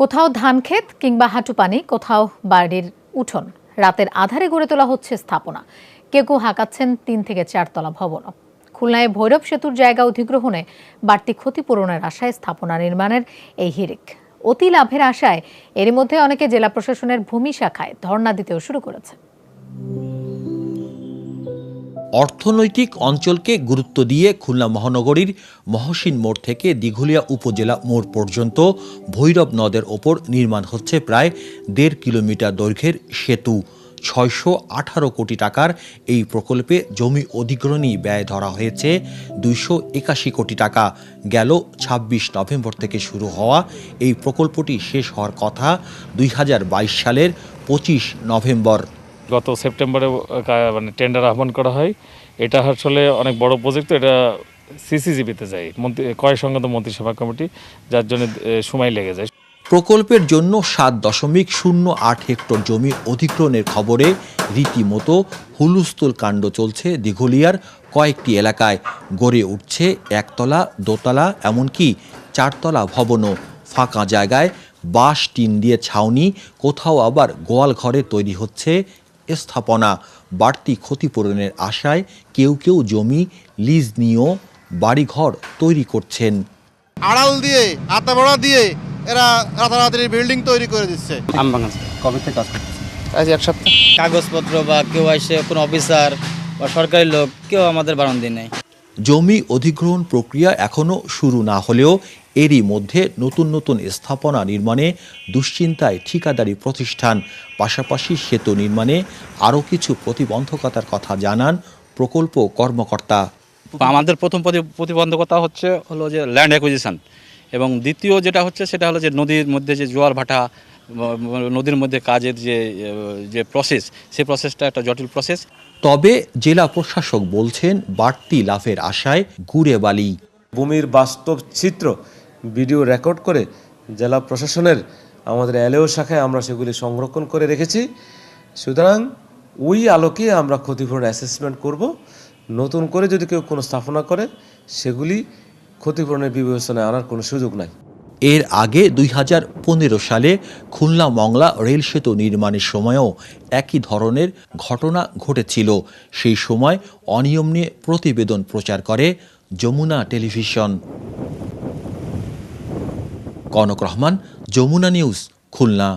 কোথাও ধান ক্ষেত কিংবা হাঁটু পানি, কোথাও বাড়ির উঠোন। রাতের আধারে গড়ে তোলা হচ্ছে স্থাপনা। কেউ কেউ হাঁকাচ্ছেন তিন থেকে চারতলা ভবনও। খুলনায় ভৈরব সেতুর জায়গা অধিগ্রহণে বাড়তি ক্ষতিপূরণের আশায় স্থাপনা নির্মাণের এই হিরিক অতি লাভের আশায় এরই মধ্যে অনেকে জেলা প্রশাসনের ভূমি শাখায় ধর্ণা দিতেও শুরু করেছে। অর্থনৈতিক অঞ্চলকে গুরুত্ব দিয়ে খুলনা মহানগরীর মহসিন মোড় থেকে দিঘুলিয়া উপজেলা মোড় পর্যন্ত ভৈরব নদের ওপর নির্মাণ হচ্ছে প্রায় দেড় কিলোমিটার দৈর্ঘ্যের সেতু। ছয়শো আঠারো কোটি টাকার এই প্রকল্পে জমি অধিগ্রহণী ব্যয় ধরা হয়েছে দুইশো একাশি কোটি টাকা। গেল ছাব্বিশ নভেম্বর থেকে শুরু হওয়া এই প্রকল্পটি শেষ হওয়ার কথা দুই হাজার বাইশ সালের পঁচিশ নভেম্বর। গত সেপ্টেম্বরে মানে টেন্ডার আহ্বান করা হয়। এটা আসলে অনেক বড় প্রজেক্ট এটা সিসিজিবিতে যায়। মন্ত্রী, কয় সংগত মন্ত্রিসভা কমিটি, যার জন্য সময় লেগে যায়। প্রকল্পের জন্য সাত দশমিক শূন্য আট হেক্টর জমি অধিগ্রহণের খবরে রীতিমতো হুলুস্থুল কাণ্ড চলছে দিঘলিয়ার কয়েকটি এলাকায়। গড়ে উঠছে একতলা, দোতলা, এমনকি চারতলা ভবনও। ফাঁকা জায়গায় বাঁশ, টিন দিয়ে ছাউনি, কোথাও আবার গোয়াল ঘরে তৈরি হচ্ছে স্থাপনা। বাড়তি ক্ষতিপূরণের আশায় কেউ কেউ জমি লিজ নিয়েও বাড়িঘর তৈরি করছেন। আড়াল দিয়ে আতাবড়া দিয়ে এরা রাতারাতি বিল্ডিং তৈরি করে দিচ্ছে। কবে থেকে কাজ করতেছে আজ এক সপ্তাহ। কাগজপত্র বা কেউ এসে কোনো অফিসার বা সরকারি লোক কেউ আমাদের বারণ দিয়ে নেই। জমি অধিগ্রহণ প্রক্রিয়া এখনও শুরু না হলেও এরই মধ্যে নতুন নতুন স্থাপনা নির্মাণে দুশ্চিন্তায় ঠিকাদারি প্রতিষ্ঠান পাশাপাশি সেতু নির্মাণে আরও কিছু প্রতিবন্ধকতার কথা জানান প্রকল্প কর্মকর্তা। আমাদের প্রথম প্রতি- প্রতিবন্ধকতা হচ্ছে হলো যে ল্যান্ড অ্যাকুইজিশন এবং দ্বিতীয় যেটা হচ্ছে সেটা হলো যে নদীর মধ্যে যে জোয়ার ভাটা নদীর মধ্যে কাজের যে যে প্রসেস সেই প্রসেসটা একটা জটিল প্রসেস তবে জেলা প্রশাসক বলছেন বাড়তি লাভের আশায় গুড়ে বালি ভূমির বাস্তব চিত্র ভিডিও রেকর্ড করে জেলা প্রশাসনের আমাদের এলএও শাখায় আমরা সেগুলি সংরক্ষণ করে রেখেছি। সুতরাং ওই আলোকে আমরা ক্ষতিপূরণ অ্যাসেসমেন্ট করব। নতুন করে যদি কেউ কোনো স্থাপনা করে, সেগুলি ক্ষতিপূরণের বিবেচনায় আনার কোনো সুযোগ নাই। এর আগে দুই হাজার পনেরো সালে খুলনা মংলা রেল সেতু নির্মাণের সময়ও একই ধরনের ঘটনা ঘটেছিল। সেই সময় অনিয়ম নিয়ে প্রতিবেদন প্রচার করে যমুনা টেলিভিশন। কনক রহমান যমুনা নিউজ খুলনা।